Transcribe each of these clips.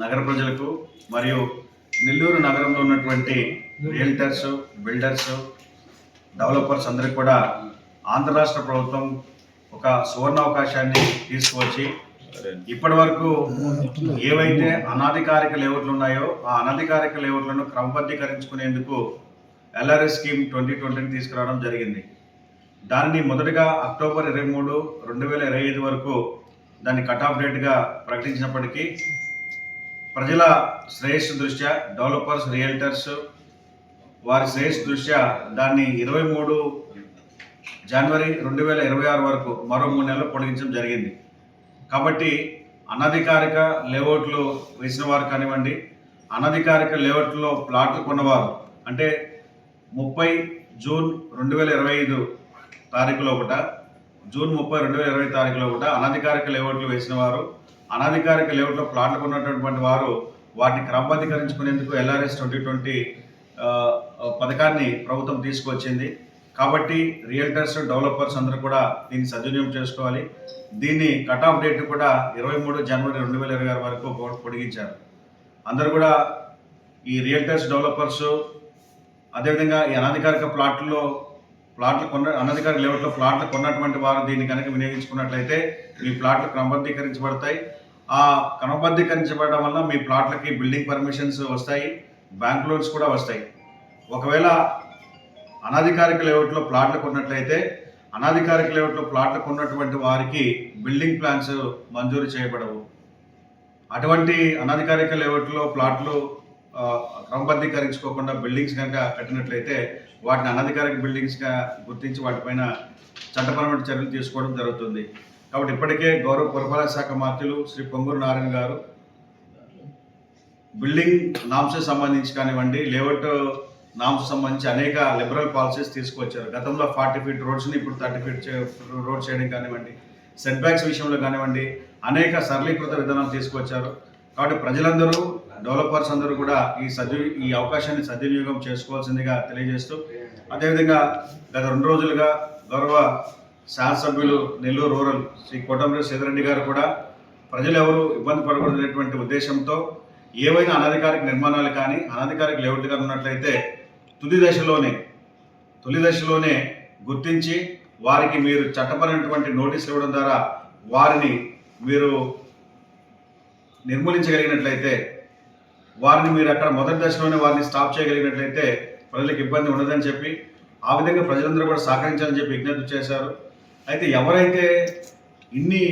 నగర ప్రజలకు మరియు నెల్లూరు నగరంలో ఉన్నటువంటి రియల్టర్స్ బిల్డర్స్ డెవలపర్స్ అందరికీ కూడా ఆంధ్ర రాష్ట్ర ప్రభుత్వం ఒక సువర్ణ అవకాశాన్ని తీసుకువచ్చి ఇప్పటి వరకు ఏవైతే అనాధికారిక లేఅవుట్లు ఉన్నాయో ఆ అనధికారిక లేఅవుట్లను క్రమబద్ధీకరించుకునేందుకు ఎల్ఆర్ఎస్ స్కీమ్ ట్వంటీ ట్వంటీని తీసుకురావడం జరిగింది. దానిని మొదటగా అక్టోబర్ ఇరవై మూడు రెండు వేల ఇరవై ఐదు వరకు దాన్ని కట్ ఆఫ్ డేట్గా ప్రకటించినప్పటికీ ప్రజల శ్రేయస్సు దృష్ట్యా డెవలపర్స్ రియల్టర్స్ వారి శ్రేయస్సు దృష్ట్యా దాన్ని ఇరవై మూడు జనవరి రెండు వేల ఇరవై ఆరు వరకు మరో మూడు నెలలు పొడిగించడం జరిగింది. కాబట్టి అనధికారిక లేఅవుట్లు వేసిన వారు కానివ్వండి అనధికారిక లేఅవుట్లో ప్లాట్లు కొన్నవారు అంటే ముప్పై జూన్ రెండు వేల ఇరవై ఐదు తారీఖులో ఒకట జూన్ ముప్పై రెండు వేల ఇరవై తారీఖులో ఒకట అనధికారిక లేఅవుట్లు వేసిన వారు అనధికారిక లేఅవుట్లో ప్లాట్లు కొన్నటువంటి వారు వాటిని క్రమబద్ధీకరించుకునేందుకు ఎల్ఆర్ఎస్ ట్వంటీ ట్వంటీ పథకాన్ని ప్రభుత్వం తీసుకొచ్చింది. కాబట్టి రియల్టర్స్ డెవలపర్స్ అందరూ కూడా దీన్ని సద్వినియోగం చేసుకోవాలి. దీన్ని కట్ ఆఫ్ డేట్ కూడా ఇరవై మూడు జనవరి రెండు వేల ఇరవై ఆరు వరకు పొడిగించారు. అందరూ కూడా ఈ రియల్టర్స్ డెవలపర్స్ అదేవిధంగా ఈ అనధికారిక ప్లాట్లో ప్లాట్లు కొన్న అనధికారిక లెవెల్లో ప్లాట్లు కొన్నటువంటి వారు దీన్ని కనుక వినియోగించుకున్నట్లయితే మీ ప్లాట్లు క్రమబద్ధీకరించబడతాయి. క్రమబద్ధీకరించబడడం వల్ల మీ ప్లాట్లకి బిల్డింగ్ పర్మిషన్స్ వస్తాయి బ్యాంక్ లోన్స్ కూడా వస్తాయి. ఒకవేళ అనధికారిక లేఅవుట్లో ప్లాట్లు కొన్నట్లయితే అనధికారిక లేఅవుట్లో ప్లాట్లు కొన్నటువంటి వారికి బిల్డింగ్ ప్లాన్స్ మంజూరు చేయబడవు. అటువంటి అనధికారిక లేఅవుట్లో ప్లాట్లు క్రమబద్ధీకరించుకోకుండా బిల్డింగ్స్ కనుక కట్టినట్లయితే వాటిని అనధికారిక బిల్డింగ్స్గా గుర్తించి వాటిపైన చట్టపరమైన చర్యలు తీసుకోవడం జరుగుతుంది. కాబట్టి ఇప్పటికే గౌరవ పురపాలక శాఖ మంత్రులు శ్రీ పొంగూరు నారాయణ గారు బిల్డింగ్ నామ్స్ సంబంధించి కానివ్వండి లేఅవుట్ నామ్స్ సంబంధించి అనేక లిబరల్ పాలసీస్ తీసుకొచ్చారు. గతంలో ఫార్టీ ఫీట్ రోడ్స్ని ఇప్పుడు థర్టీ ఫీట్ రోడ్ చేయడం కానివ్వండి సెట్ బ్యాక్స్ విషయంలో కానివ్వండి అనేక సరళీకృత విధానాలు తీసుకొచ్చారు. కాబట్టి ప్రజలందరూ డెవలపర్స్ అందరూ కూడా ఈ సద్వి ఈ అవకాశాన్ని సద్వినియోగం చేసుకోవాల్సిందిగా తెలియజేస్తూ అదేవిధంగా గత రెండు రోజులుగా గౌరవ శాసనసభ్యులు నెల్లూరు రూరల్ శ్రీ కోటమిరెడ్డి సీతారెడ్డి గారు కూడా ప్రజలు ఎవరు ఇబ్బంది పడకూడదనేటువంటి ఉద్దేశంతో ఏవైనా అనధికారిక నిర్మాణాలు కానీ అనధికారిక లేఅవుట్ కానీ ఉన్నట్లయితే తుది దశలోనే తొలి దశలోనే గుర్తించి వారికి మీరు చట్టపరమైనటువంటి నోటీసులు ఇవ్వడం ద్వారా వారిని మీరు నిర్మూలించగలిగినట్లయితే వారిని మీరు అక్కడ మొదటి దశలోనే వారిని స్టాప్ చేయగలిగినట్లయితే ప్రజలకు ఇబ్బంది ఉండదని చెప్పి ఆ విధంగా ప్రజలందరూ కూడా సహకరించాలని చెప్పి విజ్ఞప్తి చేశారు. అయితే ఎవరైతే ఇన్ని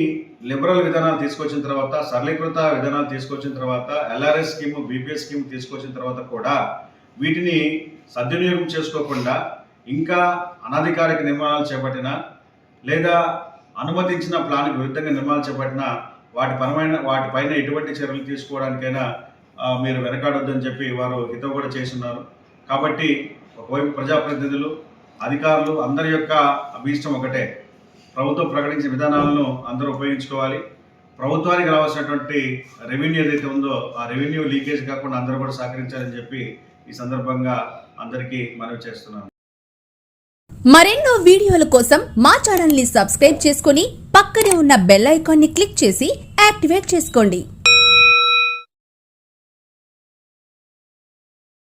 లిబరల్ విధానాలు తీసుకొచ్చిన తర్వాత సరళీకృత విధానాలు తీసుకొచ్చిన తర్వాత ఎల్ఆర్ఎస్ స్కీమ్ బీపీఎస్ స్కీమ్ తీసుకొచ్చిన తర్వాత కూడా వీటిని సద్వినియోగం చేసుకోకుండా ఇంకా అనధికారిక నిర్మాణాలు చేపట్టిన లేదా అనుమతించిన ప్లాన్కి విరుద్ధంగా నిర్మాణాలు చేపట్టిన వాటి పరమైన వాటిపైన ఎటువంటి చర్యలు తీసుకోవడానికైనా మీరు వెనకాడొద్దని చెప్పి వారు హితవు కూడా చేస్తున్నారు. కాబట్టి ఒకవైపు ప్రజాప్రతినిధులు అధికారులు అందరి యొక్క అభీష్టం ఒకటే. ప్రభుత్వం ప్రకటించిన విధానాలను అందరూ ఉపయోగించుకోవాలి. ప్రభుత్వానికి రావాల్సినటువంటి రెవెన్యూ ఏదైతే ఉందో ఆ రెవెన్యూ లీకేజ్ కాకుండా అందరూ కూడా సహకరించాలని చెప్పి ఈ సందర్భంగా అందరికీ మనవి చేస్తున్నాను. మరెన్నో వీడియోల కోసం మా ఛానల్ని సబ్స్క్రైబ్ చేసుకుని పక్కనే ఉన్న బెల్ ఐకాన్ని క్లిక్ చేసి యాక్టివేట్ చేసుకోండి.